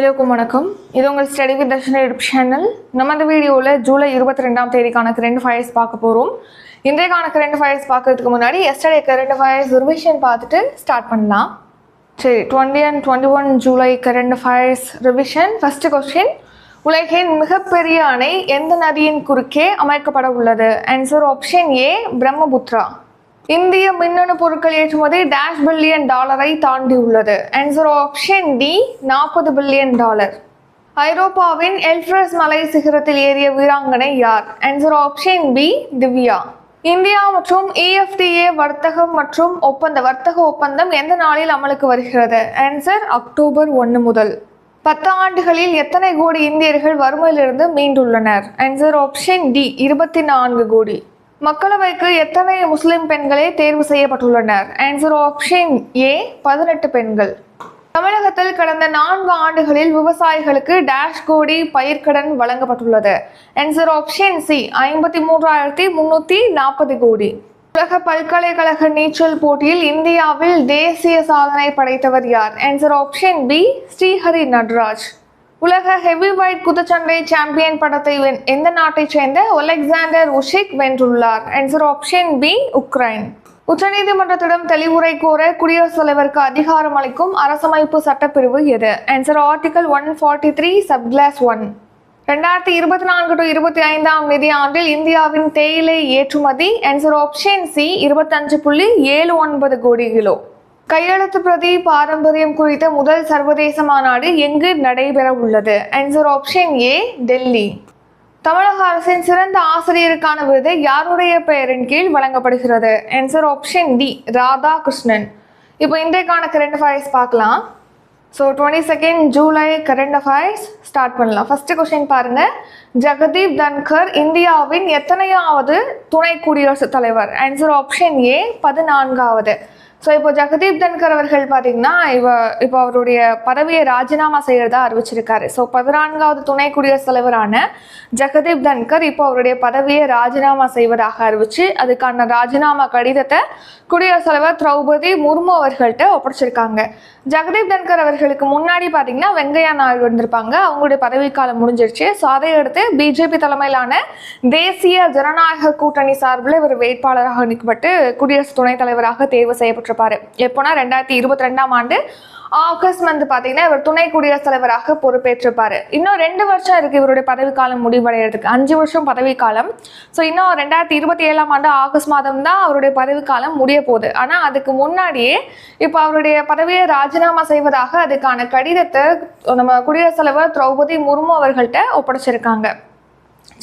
எல்லோருக்கும் வணக்கம். இது உங்கள் study with Darshan YouTube channel. நம்ம இந்த வீடியோவில் ஜூலை இருபத்தி ரெண்டாம் தேதிக்கான கரண்ட் ஃபயர்ஸ் பார்க்க போகிறோம் இன்றைக்கான கரண்ட் ஃபயர்ஸ் பார்க்கறதுக்கு முன்னாடி எஸ்டர்டே கரண்ட் ஃபயர்ஸ் ரிவிஷன் பார்த்துட்டு ஸ்டார்ட் பண்ணலாம். சரி twenty and twenty one July current affairs revision first question உலகின் மிகப்பெரிய அணை எந்த நதியின் குறுக்கே அமைக்கப்பட உள்ளது? ஆன்சர் ஆப்ஷன் ஏ பிரம்மபுத்ரா இந்திய மின்னணு பொருட்கள் ஏற்றுமதி டேஷ் பில்லியன் டாலரை தாண்டி உள்ளது. ஆன்சர் ஆப்ஷன் டி நாற்பது பில்லியன் டாலர் ஐரோப்பாவின் எல்ஃப்ரஸ் மலை சிகரத்தில் ஏறிய வீராங்கனை யார்? Answer option B Divya. India மற்றும் இஎஃப்டிஏ வர்த்தகம் மற்றும் ஒப்பந்த வர்த்தக ஒப்பந்தம் எந்த நாளில் அமலுக்கு வருகிறது? ஆன்சர் அக்டோபர் ஒன்று முதல். பத்து ஆண்டுகளில் எத்தனை கோடி இந்தியர்கள் வறுமையிலிருந்து மீண்டுள்ளனர்? ஆன்சர் ஆப்ஷன் டி இருபத்தி நான்கு கோடி. மக்களவைக்கு எத்தனை முஸ்லிம் பெண்களே தேர்வு செய்யப்பட்டுள்ளனர்? ஆன்சர் ஆப்ஷன் ஏ பதினெட்டு பெண்கள். தமிழகத்தில் கடந்த நான்கு ஆண்டுகளில் விவசாயிகளுக்கு டேஷ் கோடி பயிர்க்கடன் வழங்கப்பட்டுள்ளது. ஆன்சர் ஆப்ஷன் சி ஐம்பத்தி மூன்றாயிரத்தி முன்னூற்றி நாற்பது கோடி. உலக பல்கலைக்கழக நீச்சல் போட்டியில் இந்தியாவில் தேசிய சாதனை படைத்தவர் யார்? Answer option B Srihari Natraj. உலக ஹெவி வைட் குத்துச்சண்டை சாம்பியன் படத்தை எந்த நாட்டைச் சேர்ந்த ஒலெக்சாண்டர் உஷிக் வென்றுள்ளார்? Answer option B Ukraine. உச்சநீதிமன்றத்திடம் தெளிவுரை கோர குடியரசுத் தலைவருக்கு அதிகாரம் அளிக்கும் அரசமைப்பு சட்டப்பிரிவு எது? Answer article one forty three sub clause one ரெண்டாயிரத்தி இருபத்தி நான்கு டு இருபத்தி ஐந்தாம் நிதியாண்டில் இந்தியாவின் தேயிலை ஏற்றுமதி. ஆன்சர் ஆப்ஷன் சி இருபத்தஞ்சு புள்ளி ஏழு ஒன்பது கோடி கிலோ. கையெழுத்து பிரதி பாரம்பரியம் குறித்த முதல் சர்வதேச மாநாடு எங்கு நடைபெற உள்ளது ஆன்சர் ஆப்ஷன் ஏ டெல்லி தமிழக அரசின் சிறந்த ஆசிரியருக்கான விருது யாருடைய பெயரின் கீழ் வழங்கப்படுகிறது? ஆன்சர் ஆப்ஷன் டி ராதாகிருஷ்ணன் இப்போ இன்றைக்கான கரண்ட் அஃபேர்ஸ் பார்க்கலாம். So twenty second July current affairs start பண்ணலாம். ஃபஸ்ட்டு கொஷின் பாருங்கள் ஜெகதீப் தன்கர் இந்தியாவின் எத்தனையாவது துணை குடியரசுத் தலைவர்? ஆன்சர் ஆப்ஷன் ஏ பதினான்காவது. ஸோ இப்போ ஜெகதீப் தன்கர் அவர்கள் பார்த்தீங்கன்னா இவ இப்போ அவருடைய பதவியை ராஜினாமா செய்கிறதா அறிவிச்சிருக்காரு. ஸோ பதினான்காவது துணை குடியரசுத் தலைவரான ஜெகதீப் தன்கர் இப்போ அவருடைய பதவியை ராஜினாமா செய்வதாக அறிவிச்சு அதுக்கான ராஜினாமா கடிதத்தை குடியரசுத் தலைவர் திரௌபதி முர்மு அவர்கள்ட்ட ஒப்படைச்சிருக்காங்க. ஜெகதீப் தன்கர் அவர்களுக்கு முன்னாடி பார்த்தீங்கன்னா வெங்கையா நாயுடு வந்திருப்பாங்க. அவங்களுடைய பதவிக்காலம் முடிஞ்சிருச்சு. ஸோ அதை அடுத்து பிஜேபி தலைமையிலான தேசிய ஜனநாயக கூட்டணி சார்பில் இவர் வேட்பாளராக நிற்கப்பட்டு குடியரசு துணைத் தலைவராக தேர்வு செய்யப்பட்டிருப்பாரு எப்போனா ரெண்டாயிரத்தி இருபத்தி ரெண்டாம் ஆண்டு ஆகஸ்ட் மந்த் பார்த்தீங்கன்னா இவர் துணை குடியரசுத் தலைவராக பொறுப்பேற்றிருப்பார். இன்னும் ரெண்டு வருஷம் இருக்கு இவருடைய பதவிக்காலம் முடிவடைகிறதுக்கு அஞ்சு வருஷம் பதவிக்காலம் ஸோ இன்னும் ரெண்டாயிரத்தி இருபத்தி ஏழாம் ஆண்டு ஆகஸ்ட் மாதம் தான் அவருடைய பதவிக்காலம் முடிய போகுது. ஆனால் அதுக்கு முன்னாடியே இப்போ அவருடைய பதவியை ராஜினாமா செய்வதாக அதுக்கான கடிதத்தை நம்ம குடியரசுத் தலைவர் திரௌபதி முர்மு அவர்கள்ட்ட ஒப்படைச்சிருக்காங்க.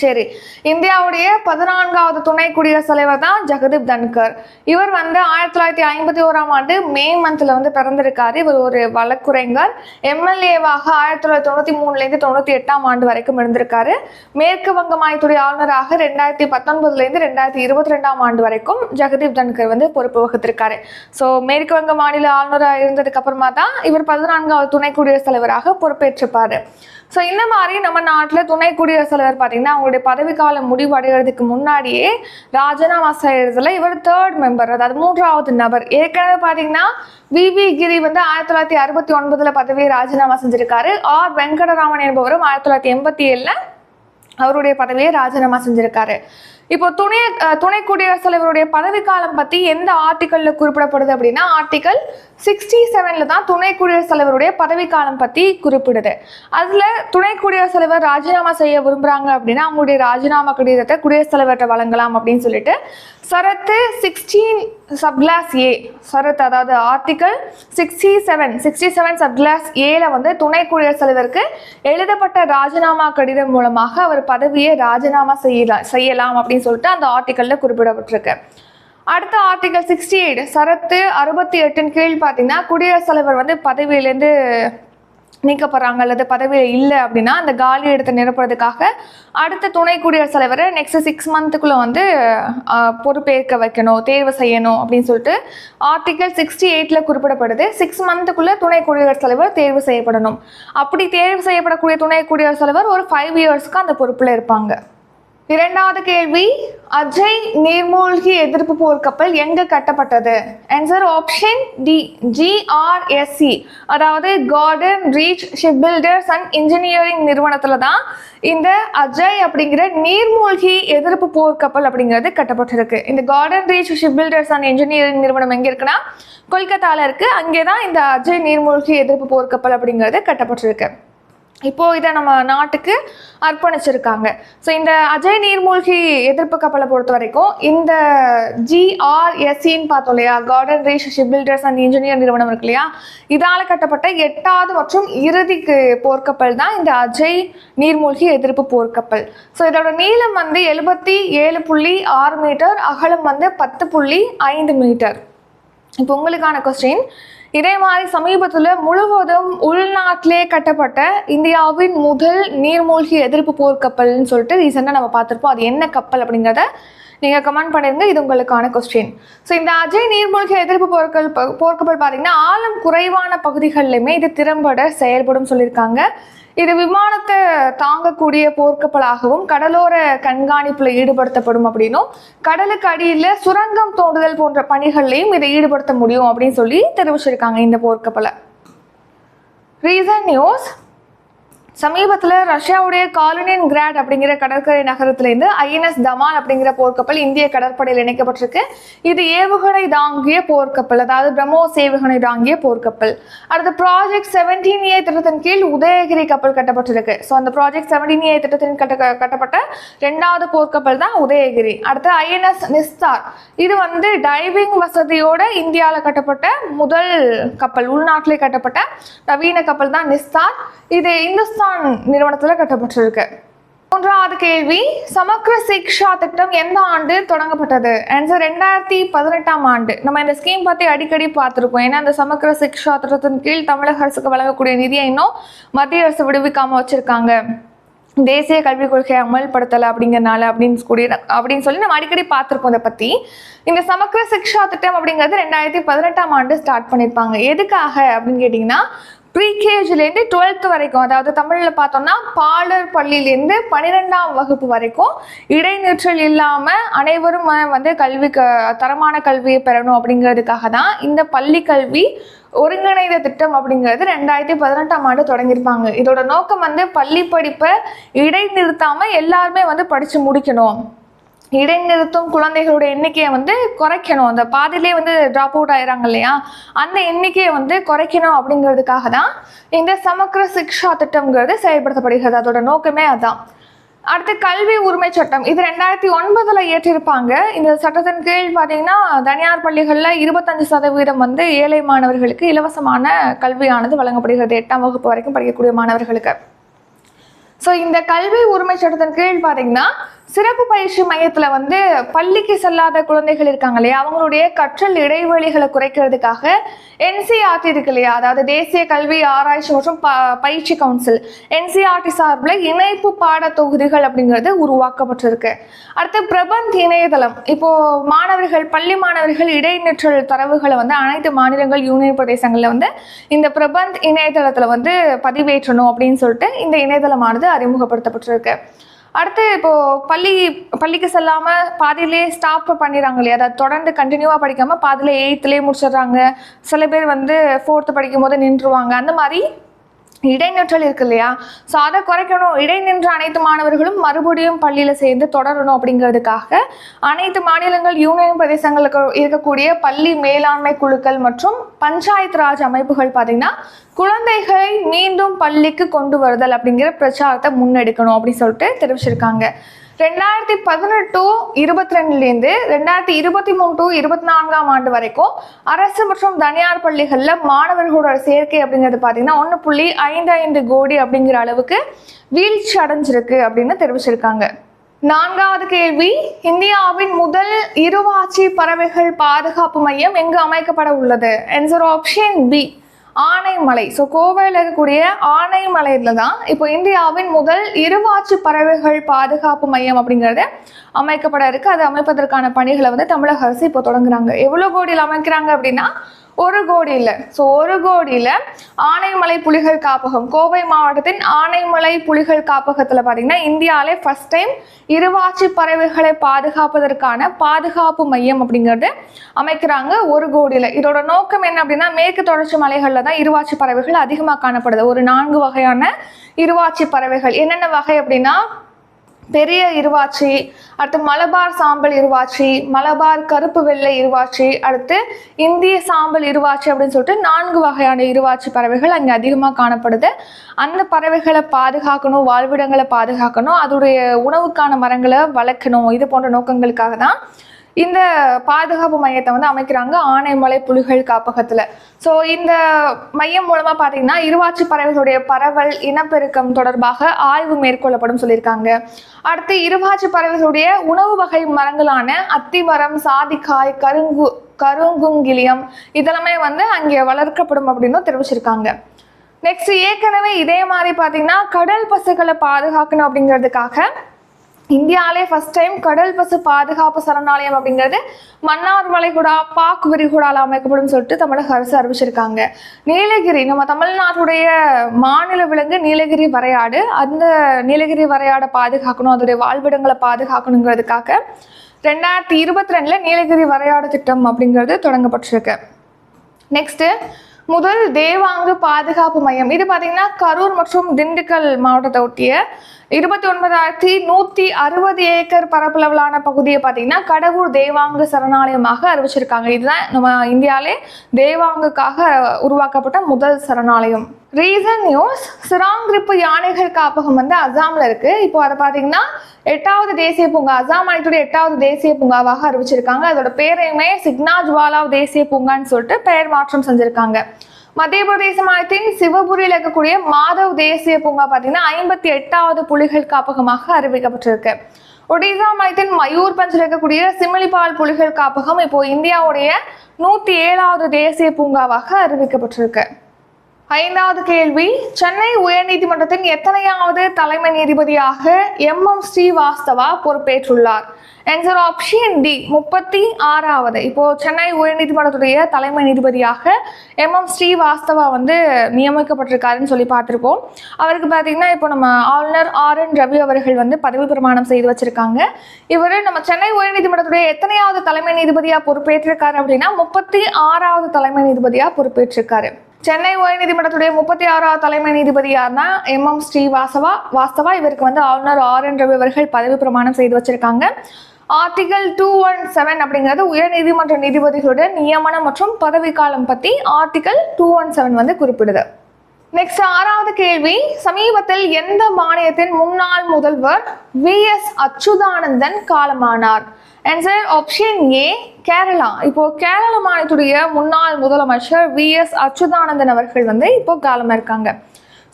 சரி. இந்தியாவுடைய பதினான்காவது துணை குடியரசுத் தலைவர் தான் ஜெகதீப் தன்கர். இவர் வந்து ஆயிரத்தி தொள்ளாயிரத்தி ஐம்பத்தி ஓராம் ஆண்டு மே மந்த்ல வந்து பிறந்திருக்காரு. இவர் ஒரு வழக்குரைஞர். எம்எல்ஏவாக ஆயிரத்தி தொள்ளாயிரத்தி தொண்ணூத்தி மூணுலேருந்து தொண்ணூத்தி எட்டாம் ஆண்டு வரைக்கும் இருந்திருக்காரு. மேற்கு வங்க மாநிலத்துறை ஆளுநராக ரெண்டாயிரத்தி பத்தொன்பதுலேருந்து ரெண்டாயிரத்தி இருபத்தி ரெண்டாம் ஆண்டு வரைக்கும் ஜெகதீப் தன்கர் வந்து பொறுப்பு வகித்திருக்காரு. ஸோ மேற்கு வங்க மாநில ஆளுநராக இருந்ததுக்கு அப்புறமா தான் இவர் பதினான்காவது துணை குடியரசுத் தலைவராக பொறுப்பேற்றிருப்பாரு. ஸோ இந்த மாதிரி நம்ம நாட்டில் துணை குடியரசுத் தலைவர் பார்த்தீங்கன்னா அவங்களுடைய பதவிக்காலம் முடிவடைகிறதுக்கு முன்னாடியே ராஜினாமா செய்யறதுல இவர் தேர்ட் மெம்பர் அதாவது மூன்றாவது நபர். ஏற்கனவே பார்த்தீங்கன்னா வி வி கிரி வந்து ஆயிரத்தி தொள்ளாயிரத்தி அறுபத்தி ஒன்பதுல பதவியை ராஜினாமா செஞ்சிருக்காரு. ஆர் வெங்கடராமன் என்பவரும் ஆயிரத்தி தொள்ளாயிரத்தி எண்பத்தி ஏழுல அவருடைய பதவியை ராஜினாமா செஞ்சிருக்காரு. இப்போ துணை துணை குடியரசுத் தலைவருடைய பதவிக்காலம் பத்தி எந்த ஆர்டிக்கல்ல குறிப்பிடப்படுது அப்படின்னா ஆர்டிக்கல் சிக்ஸ்டி செவனில் தான் துணை குடியரசுத் தலைவருடைய பதவிக்காலம் பற்றி குறிப்பிடுது. அதில் துணை குடியரசுத் தலைவர் ராஜினாமா செய்ய விரும்புகிறாங்க அப்படின்னா அவங்களுடைய ராஜினாமா கடிதத்தை குடியரசுத் தலைவர்கிட்ட வழங்கலாம் அப்படின்னு சொல்லிட்டு சரத்து சிக்ஸ்டீன் சப்கிளாஸ் ஏ சரத் அதாவது article sixty seven sixty seven subclause ஏல வந்து துணை குடியரசுத் தலைவருக்கு எழுதப்பட்ட ராஜினாமா கடிதம் மூலமாக அவர் பதவியை ராஜினாமா செய்யலாம் செய்யலாம் அப்படின்னு சொல்லிட்டு அந்த ஆர்டிக்கலில் குறிப்பிடப்பட்டிருக்கு. அடுத்த ஆர்டிகல் சிக்ஸ்டி எயிட் சரத்து அறுபத்தி எட்டின் கீழ் பார்த்தீங்கன்னா குடியரசுத் தலைவர் வந்து பதவியிலேருந்து நீக்கப்படுறாங்க அல்லது பதவியில் இல்லை அப்படின்னா அந்த காலி இடத்தை நிரப்புறதுக்காக அடுத்த துணை குடியரசுத் தலைவரை நெக்ஸ்ட் சிக்ஸ் மந்த்துக்குள்ளே வந்து பொறுப்பேற்க வைக்கணும் தேர்வு செய்யணும் அப்படின்னு சொல்லிட்டு ஆர்டிகல் சிக்ஸ்டி எயிட்டில் குறிப்பிடப்படுது. சிக்ஸ் மந்த்துக்குள்ளே துணை குடியரசுத் தலைவர் தேர்வு செய்யப்படணும். அப்படி தேர்வு செய்யப்படக்கூடிய துணை குடியரசுத் தலைவர் ஒரு ஃபைவ் இயர்ஸ்க்கு அந்த பொறுப்பில் இருப்பாங்க. இரண்டாவது கேள்வி அஜய் நீர்மூழ்கி எதிர்ப்பு போர்க்கப்பல் எங்க கட்டப்பட்டது? ஆன்சர் ஆப்ஷன் டி ஜிஆர்எஸ்சி அதாவது Garden Reach Shipbuilders and Engineering நிறுவனத்துல தான் இந்த அஜய் அப்படிங்கிற நீர்மூழ்கி எதிர்ப்பு போர்க்கப்பல் அப்படிங்கிறது கட்டப்பட்டிருக்கு. இந்த Garden Reach Shipbuilders and Engineering நிறுவனம் எங்க இருக்குன்னா கொல்கத்தால இருக்கு. அங்கே தான் இந்த அஜய் நீர்மூழ்கி எதிர்ப்பு போர்க்கப்பல் அப்படிங்கிறது கட்டப்பட்டிருக்கு. இப்போ இதை நம்ம நாட்டுக்கு அர்ப்பணிச்சிருக்காங்க. ஸோ இந்த அஜய் நீர்மூழ்கி எதிர்ப்பு கப்பலை பொறுத்த வரைக்கும் இந்த ஜிஆர்எஸ்சின்னு பார்த்தோம் இல்லையா? Garden Reach Shipbuilders and Engineer நிறுவனம் இருக்கு இல்லையா? இதால் கட்டப்பட்ட எட்டாவது மற்றும் இறுதிக்கு போர்க்கப்பல் தான் இந்த அஜய் நீர்மூழ்கி எதிர்ப்பு போர்க்கப்பல். ஸோ இதோட நீளம் வந்து எழுபத்தி ஏழு புள்ளி ஆறு மீட்டர் அகலம் வந்து பத்து புள்ளி ஐந்து மீட்டர். இப்போ உங்களுக்கான கொஸ்டின் இதே மாதிரி சமீபத்தில் முழுவதும் உள்நாட்டிலே கட்டப்பட்ட இந்தியாவின் முதல் நீர்மூழ்கி எதிர்ப்பு போர்க்கப்பல்னு சொல்லிட்டு ரீசெண்டாக நம்ம பார்த்துருப்போம். அது என்ன கப்பல் அப்படிங்கிறத நீங்கள் கமெண்ட் பண்ணிருங்க. இது உங்களுக்கான கொஸ்டின் ஸோ இந்த அஜய் நீர்மூழ்கி எதிர்ப்பு போர்க்கல் போர்க்கப்பல் பார்த்தீங்கன்னா ஆழம் குறைவான பகுதிகளிலுமே இது திறம்பட செயல்படும் சொல்லியிருக்காங்க. இது விமானத்தை தாங்கக்கூடிய போர்க்கப்பலாகவும் கடலோர கண்காணிப்புல ஈடுபடுத்தப்படும் அப்படின்னும் கடலுக்கு அடியில் சுரங்கம் தோண்டுதல் போன்ற பணிகள்லையும் இதை ஈடுபடுத்த முடியும் அப்படின்னு சொல்லி தெரிவிச்சிருக்காங்க இந்த போர்க்கப்பலை. ரீசன் நியூஸ் சமீபத்தில் ரஷ்யாவுடைய காலனின் கிராட் அப்படிங்கிற கடற்கரை நகரத்திலேருந்து ஐஎன்எஸ் தமால் அப்படிங்கிற போர்க்கப்பல் இந்திய கடற்படையில் இணைக்கப்பட்டிருக்கு. இது ஏவுகணை தாங்கிய போர்க்கப்பல் அதாவது பிரம்மோஸ் ஏவுகணை தாங்கிய போர்க்கப்பல். அடுத்து ப்ராஜெக்ட் செவன்டீன் ஏ திட்டத்தின் கீழ் உதயகிரி கப்பல் கட்டப்பட்டிருக்கு. ஸோ அந்த ப்ராஜெக்ட் செவன்டீன் ஏ திட்டத்தின் கட்ட கட்டப்பட்ட ரெண்டாவது போர்க்கப்பல் தான் உதயகிரி. அடுத்து ஐஎன்எஸ் நிஸ்தார். இது வந்து டைவிங் வசதியோட இந்தியாவில் கட்டப்பட்ட முதல் கப்பல் உள்நாட்டிலே கட்டப்பட்ட நவீன கப்பல் தான் நிஸ்தார். இது இந்துஸ்தான் நிறுவனத்தில் கட்டப்பட்டிருக்கு. மூன்றாவது கேள்வி சமக்ர சிக்ஷா திட்டம் எந்த ஆண்டு தொடங்கப்பட்டது? ஆன்சர் ரெண்டாயிரத்தி பதினெட்டாம் ஆண்டு. நம்ம இந்த ஸ்கீம் பற்றி அடிக்கடி பார்த்துருக்கோம் ஏன்னா இந்த சமக்ர சிக்ஷா திட்டத்தின் கீழ் தமிழக அரசுக்கு வழங்கக்கூடிய நிதியை இன்னும் மத்திய அரசு விடுவிக்காமல் வச்சிருக்காங்க. தேசிய கல்விக் கொள்கையை அமல்படுத்தலை அப்படிங்கிறனால அப்படின்னு கூடிய அப்படின்னு சொல்லி நம்ம அடிக்கடி பார்த்துருக்கோம் இதை பற்றி இந்த சமக்ர சிக்ஷா திட்டம் அப்படிங்கிறது ரெண்டாயிரத்தி பதினெட்டாம் ஆண்டு ஸ்டார்ட் பண்ணியிருப்பாங்க எதுக்காக அப்படின்னு கேட்டிங்கன்னா ப்ரீகேஜிலேருந்து டுவெல்த் வரைக்கும் அதாவது தமிழில் பார்த்தோம்னா பாலர் பள்ளியிலேருந்து பன்னிரெண்டாம் வகுப்பு வரைக்கும் இடைநிற்றல் இல்லாமல் அனைவரும் வந்து கல்வி க தரமான கல்வியை பெறணும் அப்படிங்கிறதுக்காக தான் இந்த பள்ளி கல்வி ஒருங்கிணைந்த திட்டம் அப்படிங்கிறது ரெண்டாயிரத்தி பதினெட்டாம் ஆண்டு தொடங்கியிருப்பாங்க. இதோட நோக்கம் வந்து பள்ளி படிப்பை இடைநிறுத்தாமல் எல்லாருமே வந்து படித்து முடிக்கணும். இடைநிறுத்தும் குழந்தைகளுடைய எண்ணிக்கையை வந்து குறைக்கணும். அந்த பாதிலே வந்து ட்ராப் அவுட் ஆயிடுறாங்க இல்லையா? அந்த எண்ணிக்கையை வந்து குறைக்கணும் அப்படிங்கிறதுக்காக தான் இந்த சமக்கர சிக்ஷா திட்டம்ங்கிறது செயல்படுத்தப்படுகிறது. அதோட நோக்கமே அதுதான் அடுத்து கல்வி உரிமை சட்டம். இது ரெண்டாயிரத்தி ஒன்பதுல ஏற்றிருப்பாங்க இந்த சட்டத்தின் கீழ் பார்த்தீங்கன்னா தனியார் பள்ளிகளில் இருபத்தஞ்சு சதவீதம் வந்து ஏழை மாணவர்களுக்கு இலவசமான கல்வியானது வழங்கப்படுகிறது. எட்டாம் வகுப்பு வரைக்கும் படிக்கக்கூடிய மாணவர்களுக்கு. ஸோ இந்த கல்வி உரிமை சட்டத்தின் கீழ் பார்த்தீங்கன்னா சிறப்பு பயிற்சி மையத்தில் வந்து பள்ளிக்கு செல்லாத குழந்தைகள் இருக்காங்க இல்லையா? அவங்களுடைய கற்றல் இடைவெளிகளை குறைக்கிறதுக்காக என்சிஆர்டி இருக்கு இல்லையா? அதாவது தேசிய கல்வி ஆராய்ச்சி மற்றும் ப பயிற்சி கவுன்சில். என்சிஆர்டி சார்பில் இணைப்பு பாட தொகுதிகள் அப்படிங்கிறது உருவாக்கப்பட்டிருக்கு. அடுத்து பிரபந்த் இணையதளம். இப்போது மாணவர்கள் பள்ளி மாணவர்கள் இடைநிற்றல் தரவுகளை வந்து அனைத்து மாநிலங்கள் யூனியன் பிரதேசங்களில் வந்து இந்த பிரபந்த் இணையதளத்தில் வந்து பதிவேற்றணும் அப்படின்னு சொல்லிட்டு இந்த இணையதளமானது அறிமுகப்படுத்தப்பட்டிருக்கு. அடுத்து இப்போ பள்ளி பள்ளிக்கு செல்லாம பாதியிலே ஸ்டாப் பண்ணிடுறாங்க இல்லையா அதை தொடர்ந்து கண்டினியூவாக படிக்காம பாதியில் எயித்துலேயே முடிச்சிடுறாங்க. சில பேர் வந்து ஃபோர்த்து படிக்கும் போது நின்றுவாங்க அந்த மாதிரி இடைநிற்றல் இருக்கு இல்லையா? ஸோ அதை குறைக்கணும். இடைநின்ற அனைத்து மாணவர்களும் மறுபடியும் பள்ளியில் சேர்ந்து தொடரணும் அப்படிங்கிறதுக்காக அனைத்து மாநிலங்கள் யூனியன் பிரதேசங்களுக்கு இருக்கக்கூடிய பள்ளி மேலாண்மை குழுக்கள் மற்றும் பஞ்சாயத்து ராஜ் அமைப்புகள் பார்த்தீங்கன்னா குழந்தைகளை மீண்டும் பள்ளிக்கு கொண்டு வருதல் அப்படிங்கிற பிரச்சாரத்தை முன்னெடுக்கணும் அப்படின்னு சொல்லிட்டு தெரிவிச்சிருக்காங்க. ரெண்டாயிரத்தி பதினெட்டு இருபத்தி ரெண்டுலேருந்து ரெண்டாயிரத்தி இருபத்தி மூணு டு இருபத்தி நான்காம் ஆண்டு வரைக்கும் அரசு மற்றும் தனியார் பள்ளிகளில் மாணவர்களோட சேர்க்கை அப்படிங்கிறது பார்த்தீங்கன்னா ஒன்று புள்ளி ஐந்து ஐந்து கோடி அப்படிங்கிற அளவுக்கு வீழ்ச்சி அடைஞ்சிருக்கு அப்படின்னு தெரிவிச்சிருக்காங்க. நான்காவது கேள்வி இந்தியாவின் முதல் இருவாச்சி பறவைகள் பாதுகாப்பு மையம் எங்கு அமைக்கப்பட உள்ளது? Answer option B Anaimalai. So கோவையில் இருக்கக்கூடிய ஆனைமலையில் தான் இப்போ இந்தியாவின் முதல் இருவாச்சு பறவைகள் பாதுகாப்பு மையம் அப்படிங்கிறது அமைக்கப்பட இருக்குது அது அமைப்பதற்கான பணிகளை வந்து தமிழக அரசு இப்போ தொடங்குறாங்க. எவ்வளோ கோடியில் அமைக்கிறாங்க அப்படின்னா ஒரு கோடியில். ஸோ ஒரு கோடியில் ஆனைமலை புலிகள் காப்பகம். கோவை மாவட்டத்தின் ஆனைமலை புலிகள் காப்பகத்தில் பார்த்தீங்கன்னா இந்தியாவிலே ஃபர்ஸ்ட் டைம் இருவாச்சி பறவைகளை பாதுகாப்பதற்கான பாதுகாப்பு மையம் அப்படிங்கிறது அமைக்கிறாங்க ஒரு கோடியில். இதோட நோக்கம் என்ன அப்படின்னா மேற்கு தொடர்ச்சி மலைகளில் தான் இருவாச்சி பறவைகள் அதிகமாக காணப்படுது. ஒரு நான்கு வகையான இருவாச்சி பறவைகள். என்னென்ன வகை அப்படின்னா பெரிய இருவாச்சி அடுத்து மலபார் சாம்பல் இருவாச்சி மலபார் கருப்பு வெள்ளை இருவாச்சி அடுத்து இந்திய சாம்பல் இருவாச்சி அப்படின்னு சொல்லிட்டு நான்கு வகையான இருவாச்சி பறவைகள் அங்கே அதிகமாக காணப்படுது. அந்த பறவைகளை பாதுகாக்கணும் வாழ்விடங்களை பாதுகாக்கணும் அதோடைய உணவுக்கான மரங்களை வளர்க்கணும் இது போன்ற நோக்கங்களுக்காக தான் இந்த பாதுகாப்பு மையத்தை வந்து அமைக்கிறாங்க ஆனைமலை புலிகள் காப்பகத்தில். ஸோ இந்த மையம் மூலமாக பார்த்தீங்கன்னா இருவாச்சி பறவைகளுடைய பரவல் இனப்பெருக்கம் தொடர்பாக ஆய்வு மேற்கொள்ளப்படும் சொல்லியிருக்காங்க. அடுத்து இருவாச்சி பறவைகளுடைய உணவு வகை மரங்களான அத்திமரம் சாதிக்காய் கருங்கு கருங்குங்கிலியம் இதெல்லாமே வந்து அங்கே வளர்க்கப்படும் அப்படின்னு தெரிவிச்சிருக்காங்க. நெக்ஸ்ட் ஏற்கனவே இதே மாதிரி பார்த்தீங்கன்னா கடல் பசுகளை பாதுகாக்கணும் அப்படிங்கிறதுக்காக இந்தியாவிலே ஃபஸ்ட் டைம் கடல் பசு பாதுகாப்பு சரணாலயம் அப்படிங்கிறது மன்னார் வளைகுடா பாக் விரிகுடால அமைக்கப்படும் சொல்லிட்டு தமிழக அரசு அறிவிச்சிருக்காங்க. நீலகிரி நம்ம தமிழ்நாட்டுடைய மாநில விலங்கு நீலகிரி வரையாடு. அந்த நீலகிரி வரையாடை பாதுகாக்கணும் அதோடைய வாழ்விடங்களை பாதுகாக்கணுங்கிறதுக்காக ரெண்டாயிரத்தி இருபத்தி ரெண்டில் நீலகிரி வரையாடு திட்டம் அப்படிங்கிறது தொடங்கப்பட்டிருக்கு. நெக்ஸ்ட்டு முதல் தேவாங்கு பாதுகாப்பு மையம். இது பார்த்தீங்கன்னா கரூர் மற்றும் திண்டுக்கல் மாவட்டத்தை ஒட்டிய இருபத்தி ஒன்பதாயிரத்தி நூற்றி அறுபது ஏக்கர் பரப்பளவிலான பகுதியை பார்த்தீங்கன்னா கடவுர் தேவாங்கு சரணாலயமாக அறிவிச்சிருக்காங்க. இதுதான் நம்ம இந்தியாவிலே தேவாங்குக்காக உருவாக்கப்பட்ட முதல் சரணாலயம். ரீசன் நியூஸ் சிராங்கிருப்பு யானைகள் காப்பகம் வந்து அசாமில் இருக்கு. இப்போ அதை பார்த்தீங்கன்னா எட்டாவது தேசிய பூங்கா அசாம் மாநிலத்துடைய எட்டாவது தேசிய பூங்காவாக அறிவிச்சிருக்காங்க. அதோட பேரையுமே சிக்னா ஜுவாலாவ் தேசிய பூங்கான்னு சொல்லிட்டு பெயர் மாற்றம் செஞ்சிருக்காங்க. மத்திய பிரதேச மாநிலத்தின் சிவபுரியில் இருக்கக்கூடிய மாதவ் தேசிய பூங்கா பார்த்தீங்கன்னா ஐம்பத்தி எட்டாவது புலிகள் காப்பகமாக அறிவிக்கப்பட்டிருக்கு. ஒடிசா மாநிலத்தின் மயூர்பஞ்சில் இருக்கக்கூடிய சிமிலிபால் புலிகள் காப்பகம் இப்போ இந்தியாவுடைய நூற்றி ஏழாவது தேசிய பூங்காவாக அறிவிக்கப்பட்டிருக்கு. ஐந்தாவது கேள்வி சென்னை உயர்நீதிமன்றத்தின் எத்தனையாவது தலைமை நீதிபதியாக எம் எம் ஸ்ரீவாஸ்தவா பொறுப்பேற்றுள்ளார்? ஆன்சர் ஆப்ஷன் டி முப்பத்தி ஆறாவது. இப்போ சென்னை உயர்நீதிமன்றத்துடைய தலைமை நீதிபதியாக எம் எம் ஸ்ரீவாஸ்தவா வந்து நியமிக்கப்பட்டிருக்காருன்னு சொல்லி பார்த்துருக்கோம் அவருக்கு பார்த்தீங்கன்னா இப்போ நம்ம ஆளுநர் ஆர் என் ரவி அவர்கள் வந்து பதவி பிரமாணம் செய்து வச்சிருக்காங்க. இவர் நம்ம சென்னை உயர்நீதிமன்றத்துடைய எத்தனையாவது தலைமை நீதிபதியாக பொறுப்பேற்றிருக்காரு அப்படின்னா முப்பத்தி ஆறாவது தலைமை நீதிபதியாக பொறுப்பேற்றிருக்காரு. சென்னை உயர்நீதிமன்றத்துடைய முப்பத்தி ஆறாவது தலைமை நீதிபதி யார்னா எம் எம் ஸ்ரீவாசவா. வாஸ்தவா இவருக்கு வந்து ஆளுநர் ஆர் என் ரவி அவர்கள் பதவி பிரமாணம் செய்து வச்சிருக்காங்க. ஆர்டிகல் டூ ஒன் செவன் அப்படிங்கிறது உயர்நீதிமன்ற நீதிபதிகளுடைய நியமனம் மற்றும் பதவிக்காலம் பற்றி ஆர்டிகல் டூ ஒன் செவன் வந்து குறிப்பிடுது. நெக்ஸ்ட் ஆறாவது கேள்வி. சமீபத்தில் எந்த மாநிலத்தின் முன்னாள் முதல்வர் வி எஸ் அச்சுதானந்தன் காலமானார்? Answer option A Kerala. இப்போ கேரள மாநிலத்துடைய முன்னாள் முதலமைச்சர் வி எஸ் அச்சுதானந்தன் அவர்கள் வந்து இப்போ காலமாக இருக்காங்க.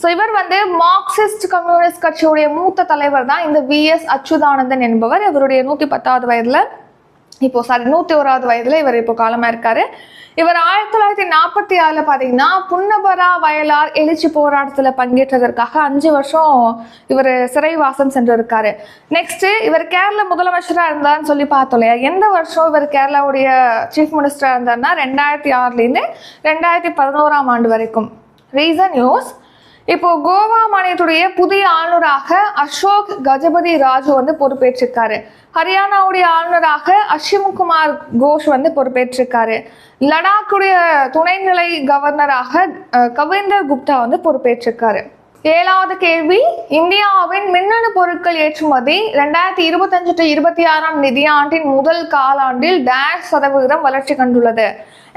ஸோ இவர் வந்து மார்க்சிஸ்ட் கம்யூனிஸ்ட் கட்சியுடைய மூத்த தலைவர் தான் இந்த வி எஸ் அச்சுதானந்தன் என்பவர் இவருடைய நூற்றி பத்தாவது வயதில் இப்போ சாரி நூற்றி ஓராவது வயதில் இவர் இப்போ காலமாக இருக்காரு. இவர் ஆயிரத்தி தொள்ளாயிரத்தி நாற்பத்தி ஆறில் பார்த்தீங்கன்னா புன்னபரா வயலார் எழுச்சி போராட்டத்தில் பங்கேற்றதற்காக அஞ்சு வருஷம் இவர் சிறைவாசம் சென்றிருக்காரு. நெக்ஸ்ட் இவர் கேரள முதலமைச்சராக இருந்தார்னு சொல்லி பார்த்தோம் இல்லையா? எந்த வருஷம் இவர் கேரளாவுடைய சீஃப் மினிஸ்டராக இருந்தார்னா ரெண்டாயிரத்தி ஆறுலேருந்து ரெண்டாயிரத்தி பதினோராம் ஆண்டு வரைக்கும். ரீசன் நியூஸ் இப்போ கோவா மாநிலத்துடைய புதிய ஆளுநராக அசோக் கஜபதி ராஜு வந்து பொறுப்பேற்றிருக்காரு. ஹரியானாவுடைய ஆளுநராக அஸ்வின் குமார் கோஷ் வந்து பொறுப்பேற்றிருக்காரு. லடாக்குடைய துணைநிலை கவர்னராக கவிந்தர் குப்தா வந்து பொறுப்பேற்றிருக்காரு. ஏழாவது கேள்வி இந்தியாவின் மின்னணு பொருட்கள் ஏற்றுமதி ரெண்டாயிரத்தி இருபத்தஞ்சு டு இருபத்தி ஆறாம் நிதியாண்டின் முதல் காலாண்டில் டேஷ் சதவீதம் வளர்ச்சி கண்டுள்ளது.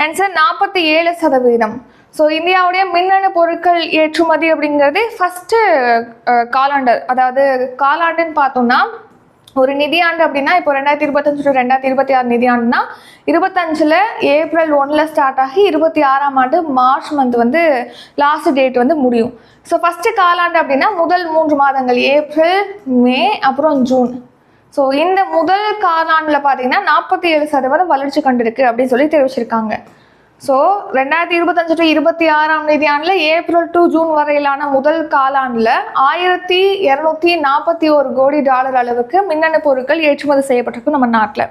ஆன்சர் நாற்பத்தி ஏழு சதவீதம். ஸோ இந்தியாவுடைய மின்னணு பொருட்கள் ஏற்றுமதி அப்படிங்கிறது ஃபஸ்ட்டு காலாண்டு அதாவது காலாண்டுன்னு பார்த்தோம்னா ஒரு நிதியாண்டு அப்படின்னா இப்போ ரெண்டாயிரத்தி இருபத்தஞ்சு டு ரெண்டாயிரத்தி இருபத்தி ஆறு நிதியாண்டுனா இருபத்தஞ்சில் ஏப்ரல் ஒன்றில் ஸ்டார்ட் ஆகி இருபத்தி ஆறாம் ஆண்டு மார்ச் மந்த் வந்து லாஸ்ட் டேட் வந்து முடியும். ஸோ ஃபஸ்ட்டு காலாண்டு அப்படின்னா முதல் மூன்று மாதங்கள் ஏப்ரல் மே அப்புறம் ஜூன். ஸோ இந்த முதல் காலாண்டில் பார்த்தீங்கன்னா நாற்பத்தி ஏழு சதவீதம் வளர்ச்சி கண்டிருக்கு அப்படின்னு சொல்லி தெரிவிச்சிருக்காங்க. ஸோ ரெண்டாயிரத்தி இருபத்தஞ்சு டு இருபத்தி ஆறாம் நிதியாண்டில் ஏப்ரல் டு ஜூன் வரையிலான முதல் காலாண்டில் ஆயிரத்தி இரநூத்தி நாற்பத்தி ஒரு கோடி டாலர் அளவுக்கு மின்னணு பொருட்கள் ஏற்றுமதி செய்யப்பட்டிருக்கு நம்ம நாட்டில்.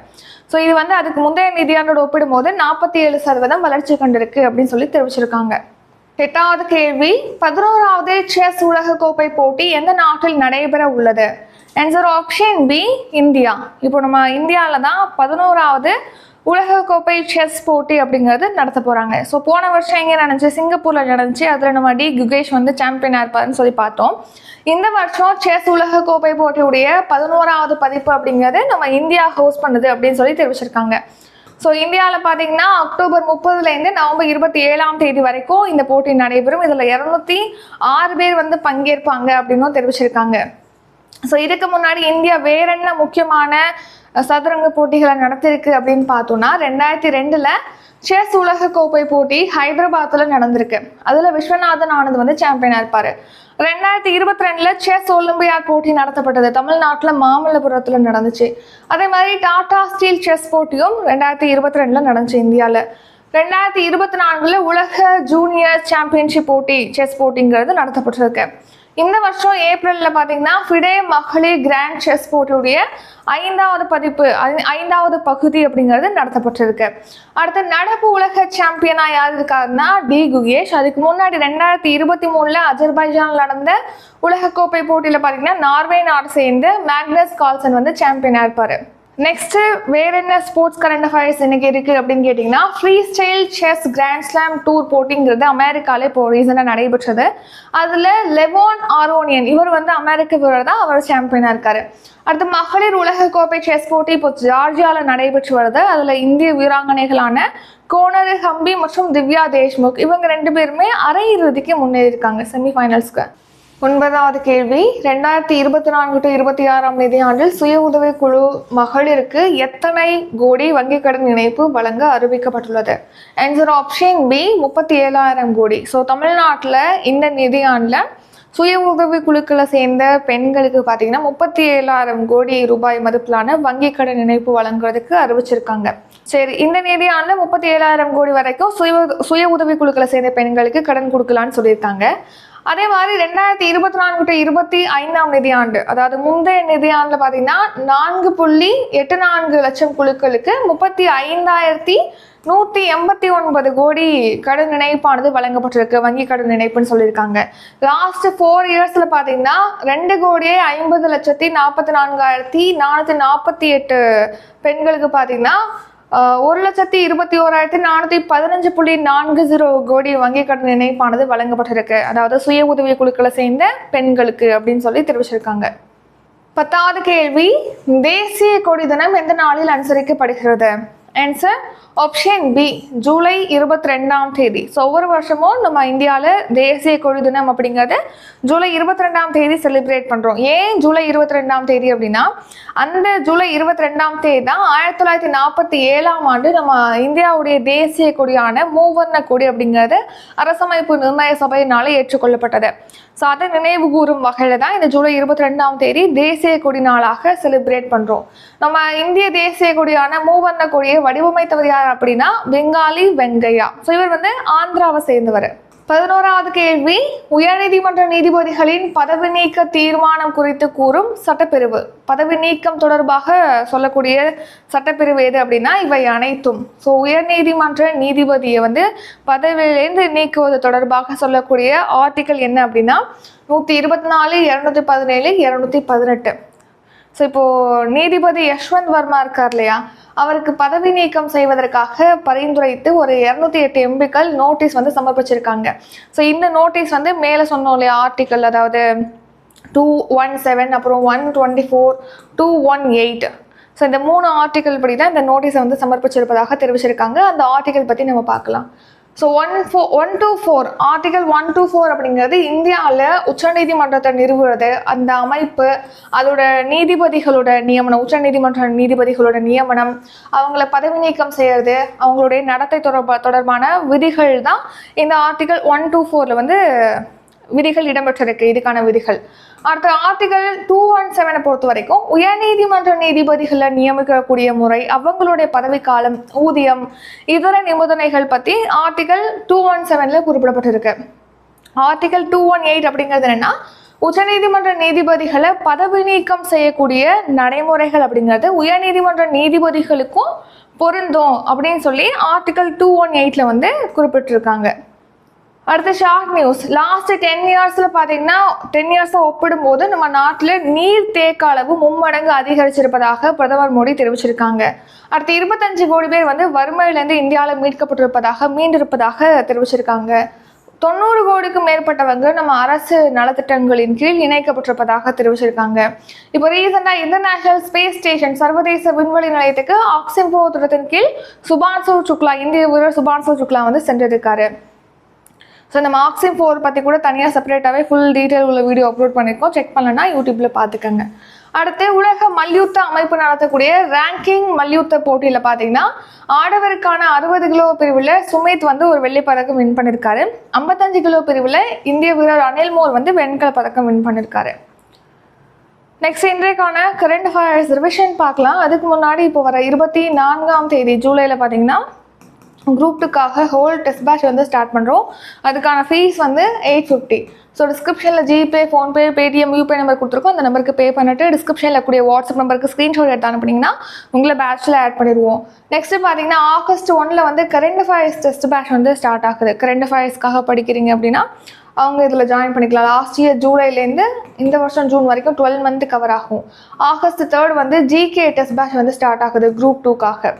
ஸோ இது வந்து அதுக்கு முந்தைய நிதியாண்டோடு ஒப்பிடும்போது நாற்பத்தி ஏழு சதவீதம் வளர்ச்சி கண்டிருக்கு அப்படின்னு சொல்லி தெரிவிச்சிருக்காங்க. எட்டாவது கேள்வி பதினோராவது செஸ் உலக கோப்பை போட்டி எந்த நாட்டில் நடைபெற உள்ளது? Answer option B India. இப்போ நம்ம இந்தியாவில் தான் பதினோராவது உலக கோப்பை செஸ் போட்டி அப்படிங்கிறது நடத்த போகிறாங்க ஸோ போன வருஷம் எங்கே நடந்துச்சு? சிங்கப்பூரில் நடந்துச்சு. அதில் நம்ம டி குகேஷ் வந்து சாம்பியனாக இருப்பாருன்னு சொல்லி பார்த்தோம். இந்த வருஷம் செஸ் உலக கோப்பை போட்டியுடைய பதினோராவது பதிப்பு அப்படிங்கிறது நம்ம இந்தியா ஹோஸ்ட் பண்ணுது அப்படின்னு சொல்லி தெரிவிச்சிருக்காங்க. ஸோ இந்தியாவில் பார்த்தீங்கன்னா அக்டோபர் முப்பதுலேருந்து நவம்பர் இருபத்தி ஏழாம் தேதி வரைக்கும் இந்த போட்டி நடைபெறும். இதில் இரநூத்தி ஆறு பேர் வந்து பங்கேற்பாங்க அப்படின்னும் தெரிவிச்சிருக்காங்க. ஸோ இதுக்கு முன்னாடி இந்தியா வேற என்ன முக்கியமான சதுரங்க போட்டிகளை நடத்திருக்கு அப்படின்னு பார்த்தோம்னா ரெண்டாயிரத்தி ரெண்டில் செஸ் உலக கோப்பை போட்டி ஹைதராபாத்தில் நடந்திருக்கு. அதில் விஸ்வநாதன் ஆனந்த் வந்து சாம்பியனாக இருப்பார். ரெண்டாயிரத்தி இருபத்தி ரெண்டில் செஸ் ஒலிம்பியாட் போட்டி நடத்தப்பட்டது தமிழ்நாட்டில் மாமல்லபுரத்தில் நடந்துச்சு. அதே மாதிரி டாடா ஸ்டீல் செஸ் போட்டியும் ரெண்டாயிரத்தி இருபத்தி ரெண்டில் நடந்துச்சு இந்தியாவில் ரெண்டாயிரத்தி இருபத்தி நான்கில் உலக ஜூனியர் சாம்பியன்ஷிப் போட்டி செஸ் போட்டிங்கிறது நடத்தப்பட்டிருக்கு. இந்த வருஷம் ஏப்ரலில் பார்த்தீங்கன்னா ஃபிடே மகளிர் கிராண்ட் செஸ் போட்டியுடைய ஐந்தாவது பதிப்பு ஐ- ஐந்தாவது பகுதி அப்படிங்கிறது நடத்தப்பட்டிருக்கு. அடுத்து நடப்பு உலக சாம்பியனாக யார் இருக்காருன்னா டி. குகேஷ். அதுக்கு முன்னாடி ரெண்டாயிரத்தி இருபத்தி மூணில் அஜர்பைஜான் நடந்த உலகக்கோப்பை போட்டியில் பார்த்தீங்கன்னா நார்வே நாடு சேர்ந்து மேக்னஸ் கால்சன் வந்து சாம்பியனாக இருப்பார். நெக்ஸ்ட் வேற என்ன ஸ்போர்ட்ஸ் கரண்ட் அஃபேர்ஸ் இன்னைக்கு இருக்கு அப்படின்னு கேட்டிங்கன்னா freestyle chess grand slam tour போட்டிங்கிறது அமெரிக்காலே இப்போ ரீசனாக நடைபெற்றது. அதில் லெவோன் ஆரோனியன் இவர் வந்து அமெரிக்க வீரர் தான் அவர் சாம்பியனாக இருக்காரு. அடுத்து மகளிர் உலக கோப்பை செஸ் போட்டி இப்போ ஜார்ஜியாவில் நடைபெற்று வருது. அதில் இந்திய வீராங்கனைகளான கோனரு ஹம்பி மற்றும் திவ்யா தேஷ்முக் இவங்க ரெண்டு பேருமே அரை இறுதிக்கு முன்னேறியிருக்காங்க செமிஃபைனல்ஸ்க்கு ஒன்பதாவது கேள்வி. ரெண்டாயிரத்தி இருபத்தி நான்கு டு இருபத்தி ஆறாம் நிதியாண்டில் சுய உதவிக்குழு மகளிருக்கு எத்தனை கோடி வங்கிக் கடன் இணைப்பு வழங்க அறிவிக்கப்பட்டுள்ளது? ஆன்சர் ஆப்ஷன் பி முப்பத்தி ஏழாயிரம் கோடி. ஸோ தமிழ்நாட்டில் இந்த நிதியாண்டில் சுய உதவி குழுக்களை சேர்ந்த பெண்களுக்கு பார்த்தீங்கன்னா முப்பத்தி ஏழாயிரம் கோடி ரூபாய் மதிப்பிலான வங்கி கடன் இணைப்பு வழங்குறதுக்கு அறிவிச்சிருக்காங்க. சரி இந்த நிதியாண்டில் முப்பத்தி ஏழாயிரம் கோடி வரைக்கும் சுய சுய உதவி குழுக்களை சேர்ந்த பெண்களுக்கு கடன் கொடுக்கலான்னு சொல்லியிருக்காங்க. அதே மாதிரி ரெண்டாயிரத்தி இருபத்தி நான்கு டு இருபத்தி ஐந்தாம் நிதியாண்டு அதாவது முந்தைய நிதியாண்டில் பார்த்தீங்கன்னா நான்கு புள்ளி எட்டு நான்கு லட்சம் குழுக்களுக்கு முப்பத்தி ஐந்தாயிரத்தி நூற்றி எண்பத்தி ஒன்பது கோடி கடன் இணைப்பானது வழங்கப்பட்டிருக்கு வங்கி கடன் இணைப்புன்னு சொல்லியிருக்காங்க. லாஸ்ட் ஃபோர் இயர்ஸில் பார்த்தீங்கன்னா ரெண்டு கோடியே ஐம்பது லட்சத்தி நாற்பத்தி நான்காயிரத்தி நானூற்றி நாற்பத்தி எட்டு பெண்களுக்கு பார்த்தீங்கன்னா ஒரு லட்சத்தி இருபத்தி ஓராயிரத்தி நானூற்றி பதினஞ்சு புள்ளி நான்கு ஜீரோ கோடி வங்கி கடன் இணைப்பானது வழங்கப்பட்டிருக்கு. அதாவது சுய உதவி குழுக்களை சேர்ந்த பெண்களுக்கு அப்படின்னு சொல்லி தெரிவிச்சிருக்காங்க. பத்தாவது கேள்வி தேசிய கொடி தினம் எந்த நாளில் அனுசரிக்கப்படுகிறது? ஆன்சர் ஆப்ஷன் பி ஜூலை இருபத்தி ரெண்டாம் தேதி. ஸோ ஒவ்வொரு வருஷமும் நம்ம இந்தியாவில் தேசிய கொடி தினம் அப்படிங்கிறது ஜூலை இருபத்தி ரெண்டாம் தேதி செலிப்ரேட் பண்ணுறோம் ஏன் ஜூலை இருபத்தி ரெண்டாம் தேதி அப்படின்னா அந்த ஜூலை இருபத்தி ரெண்டாம் தேதி தான் ஆயிரத்தி தொள்ளாயிரத்தி நாற்பத்தி ஏழாம் ஆண்டு நம்ம இந்தியாவுடைய தேசிய கொடியான மூவர்ண கொடி அப்படிங்கிறது அரசமைப்பு நிர்ணய சபையினால ஏற்றுக்கொள்ளப்பட்டது. ஸோ அதை நினைவு கூறும் வகையில் தான் இந்த ஜூலை இருபத்தி ரெண்டாம் தேதி தேசிய கொடி நாளாக செலிப்ரேட் பண்ணுறோம் நம்ம இந்திய தேசிய கொடியான மூவர்ண கொடியை வடிவமைத்தவர் யார் அப்படின்னா பெங்காலி வெங்கையா. ஸோ இவர் வந்து ஆந்திராவை சேர்ந்தவர். பதினோராவது கேள்வி உயர்நீதிமன்ற நீதிபதிகளின் பதவி நீக்க தீர்மானம் குறித்து கூறும் சட்டப்பிரிவு. பதவி நீக்கம் தொடர்பாக சொல்லக்கூடிய சட்டப்பிரிவு எது அப்படின்னா இவை அனைத்தும். ஸோ உயர்நீதிமன்ற நீதிபதியை வந்து பதவியிலேருந்து நீக்குவது தொடர்பாக சொல்லக்கூடிய ஆர்டிக்கல் என்ன அப்படின்னா நூற்றி இருபத்தி நாலு இரநூத்தி பதினேழு இரநூத்தி பதினெட்டு. ஸோ இப்போது நீதிபதி யஷ்வந்த் வர்மா இருக்கார் இல்லையா? அவருக்கு பதவி நீக்கம் செய்வதற்காக பரிந்துரைத்து ஒரு இரநூத்தி எட்டு எம்பிக்கள் நோட்டீஸ் வந்து சமர்ப்பிச்சிருக்காங்க. ஸோ இந்த நோட்டீஸ் வந்து மேலே சொன்னோம் இல்லையா? ஆர்டிக்கல் அதாவது டூ ஒன் செவன் அப்புறம் one twenty four two one eight so இந்த மூணு ஆர்டிக்கல் படி தான் இந்த நோட்டீஸை வந்து சமர்ப்பிச்சிருப்பதாக தெரிவிச்சிருக்காங்க. அந்த ஆர்டிக்கல் பற்றி நம்ம பார்க்கலாம். So one four one two four article one two four அப்படிங்கிறது இந்தியாவில் உச்சநீதிமன்றத்தை நிறுவுறது அந்த அமைப்பு அதோட நீதிபதிகளோட நியமனம் உச்சநீதிமன்ற நீதிபதிகளோட நியமனம் அவங்கள பதவி நீக்கம் செய்கிறது அவங்களுடைய நடத்தை தொடர்பா தொடர்பான விதிகள் தான் இந்த ஆர்டிகல் ஒன் டூ ஃபோரில் வந்து விதிகள் இடம்பெற்றிருக்கு. இதுக்கான விதிகள். அடுத்த ஆர்டிகல் டூ ஒன் செவனை பொறுத்த வரைக்கும் உயர்நீதிமன்ற நீதிபதிகளை நியமிக்கக்கூடிய முறை அவங்களுடைய பதவிக்காலம் ஊதியம் இதர நிபந்தனைகள் பற்றி ஆர்டிகல் டூ ஒன் செவனில் குறிப்பிடப்பட்டிருக்கு. ஆர்டிகல் டூ ஒன் எயிட் அப்படிங்கிறது என்னென்னா உச்சநீதிமன்ற நீதிபதிகளை பதவி நீக்கம் செய்யக்கூடிய நடைமுறைகள் அப்படிங்கிறது உயர்நீதிமன்ற நீதிபதிகளுக்கும் பொருந்தும் அப்படின்னு சொல்லி ஆர்டிகல் டூ ஒன் எயிட்டில் வந்து குறிப்பிட்டிருக்காங்க. அடுத்து ஷார்ட் நியூஸ் லாஸ்ட் டென் இயர்ஸில் பார்த்தீங்கன்னா டென் இயர்ஸை ஒப்பிடும்போது நம்ம நாட்டில் நீர் தேக்க அளவு மும்மடங்கு அதிகரிச்சிருப்பதாக பிரதமர் மோடி தெரிவிச்சிருக்காங்க. அடுத்து இருபத்தஞ்சு கோடி பேர் வந்து வறுமையிலேருந்து இந்தியாவில் மீட்கப்பட்டிருப்பதாக மீண்டிருப்பதாக தெரிவிச்சிருக்காங்க. தொண்ணூறு கோடிக்கும் மேற்பட்டவங்க நம்ம அரசு நலத்திட்டங்களின் கீழ் இணைக்கப்பட்டிருப்பதாக தெரிவிச்சிருக்காங்க. இப்போ ரீசெண்டாக இன்டர்நேஷனல் ஸ்பேஸ் ஸ்டேஷன் சர்வதேச விண்வெளி நிலையத்துக்கு ஆக்சிம்போ திட்டத்தின் கீழ் சுபான்சு சுக்லா இந்திய வீரர் சுபான்சு சுக்லா வந்து சென்றிருக்காரு. ஸோ இந்த மார்க்ஸிம் ஃபோர் பற்றி கூட தனியாக செப்பரேட்டாகவே ஃபுல் டீட்டெயில் உள்ள வீடியோ அப்லோட் பண்ணியிருக்கோம் செக் பண்ணலன்னா யூடியூப்பில் பார்த்துக்கோங்க அடுத்து உலக மல்யுத்த அமைப்பு நடத்தக்கூடிய ரேங்கிங் மல்யுத்த போட்டியில் பார்த்தீங்கன்னா ஆடவருக்கான அறுபது கிலோ பிரிவில் சுமித் வந்து ஒரு வெள்ளி பதக்கம் வின் பண்ணியிருக்காரு ஐம்பத்தஞ்சு கிலோ பிரிவில் இந்திய வீரர் அனில் மோர் வந்து வெண்கல பதக்கம் வின் பண்ணியிருக்காரு நெக்ஸ்ட் இன்றைக்கான கரண்ட் அஃபேர்ஸ் ரிவிஷன் பார்க்கலாம். அதுக்கு முன்னாடி இப்போ வர இருபத்தி நான்காம் தேதி ஜூலையில் பார்த்தீங்கன்னா குரூப் டூக்காக ஹோல் டெஸ்ட் பேட்ச் வந்து ஸ்டார்ட் பண்ணுறோம் அதுக்கான ஃபீஸ் வந்து எயிட் ஃபிஃப்டி ஸோ டிஸ்கிரிப்ஷனில் ஜிபே ஃபோன்பே பேடிஎம் யூபே நம்பர் கொடுத்துருக்கோம். அந்த நம்பருக்கு பே பண்ணிட்டு டிஸ்கிரிப்ஷனில் கூடிய வாட்ஸ்அப் நம்பருக்கு ஸ்க்ரீன்ஷாட் எடுத்து அனுப்புனீங்கன்னா உங்களை பேட்ச்சில் ஆட் பண்ணிடுவோம். நெக்ஸ்ட் பார்த்தீங்கன்னா ஆகஸ்ட் ஒன்ல வந்து கரண்ட் அஃபேர்ஸ் டெஸ்ட் பேட்ச் வந்து ஸ்டார்ட் ஆகுது. கரண்ட் அஃபேர்ஸ்க்காக படிக்கிறீங்க அப்படின்னா அவங்க இதில் ஜாயின் பண்ணிக்கலாம். லாஸ்ட் இயர் ஜூலைலேருந்து இந்த வருஷம் ஜூன் வரைக்கும் டுவெல் மந்த் கவர் ஆகும். ஆகஸ்ட் தேர்ட் வந்து ஜிகே டெஸ்ட் பேட்ச் வந்து ஸ்டார்ட் ஆகுது குரூப் டூக்காக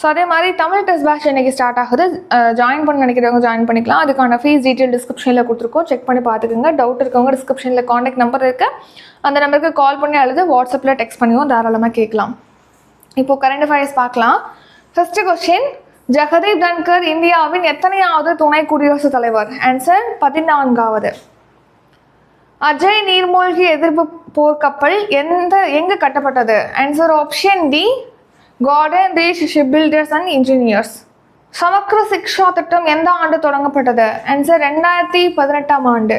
ஸோ அதே மாதிரி தமிழ் டெஸ்ட் பேட்ச் இன்றைக்கி ஸ்டார்ட் ஆகுது. ஜாயின் பண்ண நினைக்கிறவங்க ஜாயின் பண்ணிக்கலாம். அதுக்கான ஃபீஸ் டீட்டெயில் டிஸ்கிரிப்ஷனில் கொடுத்துருக்கோம். செக் பண்ணி பார்த்துக்கோங்க. டவுட் இருக்கவங்க டிஸ்கிரிப்ஷனில் காண்டாக்ட் நம்பர் இருக்குது அந்த நம்பருக்கு கால் பண்ணி அல்லது வாட்ஸ்அப்பில் டெக்ஸ்ட் பண்ணியும் தாராளமாக கேட்கலாம். இப்போது கரண்ட் அஃபேர்ஸ் பார்க்கலாம். ஃபஸ்ட்டு கொஸ்டின் ஜெகதீப் தன்கர் இந்தியாவின் எத்தனையாவது துணை குடியரசுத் தலைவர்? ஆன்சர் பதினான்காவது. அஜய் நீர்மூழ்கி எதிர்ப்பு போர்க்கப்பல் எந்த எங்கு கட்டப்பட்டது? Answer option D Garden Desh Shipbuilders and Engineers Samagra Shiksha திட்டம் எந்த ஆண்டு தொடங்கப்பட்டது ஆன்சர் ரெண்டாயிரத்தி பதினெட்டாம் ஆண்டு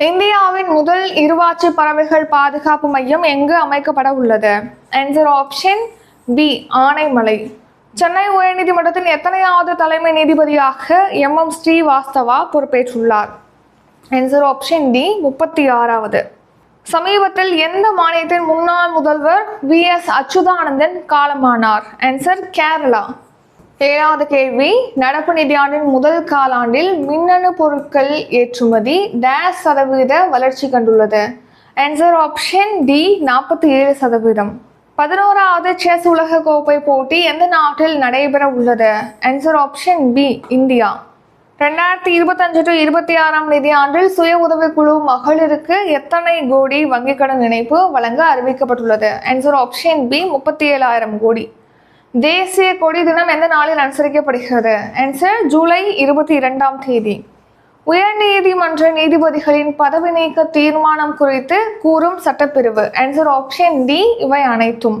இந்தியாவின் முதல் இருவாச்சி பறவைகள் பாதுகாப்பு மையம் எங்கு அமைக்கப்பட உள்ளது answer option B Anaimalai Chennai உயர்நீதிமன்றத்தின் எத்தனையாவது தலைமை நீதிபதியாக எம் எம் ஸ்ரீவாஸ்தவா பொறுப்பேற்றுள்ளார் ஆன்சர் ஆப்ஷன் டி முப்பத்தி ஆறாவது சமீபத்தில் எந்த மாநிலத்தின் முன்னாள் முதல்வர் வி. எஸ். அச்சுதானந்தன் காலமானார்? ஆன்சர் கேரளா. ஏழாவது கேள்வி. நடப்பு நிதியாண்டின் முதல் காலாண்டில் மின்னணு பொருட்கள் ஏற்றுமதி டேஷ் சதவீத வளர்ச்சி கண்டுள்ளது. ஆன்சர் ஆப்ஷன் டி நாற்பத்தி ஏழு சதவீதம். பதினோராவது செஸ் உலக கோப்பை போட்டி எந்த நாட்டில் நடைபெற உள்ளது ஆன்சர் ஆப்ஷன் பி இந்தியா. ரெண்டாயிரத்தி இருபத்தஞ்சு டு இருபத்தி ஆறாம் நிதியாண்டில் சுய உதவிக்குழு மகளிருக்கு எத்தனை கோடி வங்கிக் கடன் இணைப்பு வழங்க அறிவிக்கப்பட்டுள்ளது? ஆன்சர் ஆப்ஷன் பி முப்பத்தி ஏழாயிரம் கோடி. தேசிய கொடி தினம் எந்த நாளில் அனுசரிக்கப்படுகிறது? ஆன்சர் ஜூலை இருபத்தி இரண்டாம் தேதி. உயர்நீதிமன்ற நீதிபதிகளின் பதவி நீக்க தீர்மானம் குறித்து கூறும் சட்டப்பிரிவு. ஆன்சர் ஆப்ஷன் டி இவை அனைத்தும்.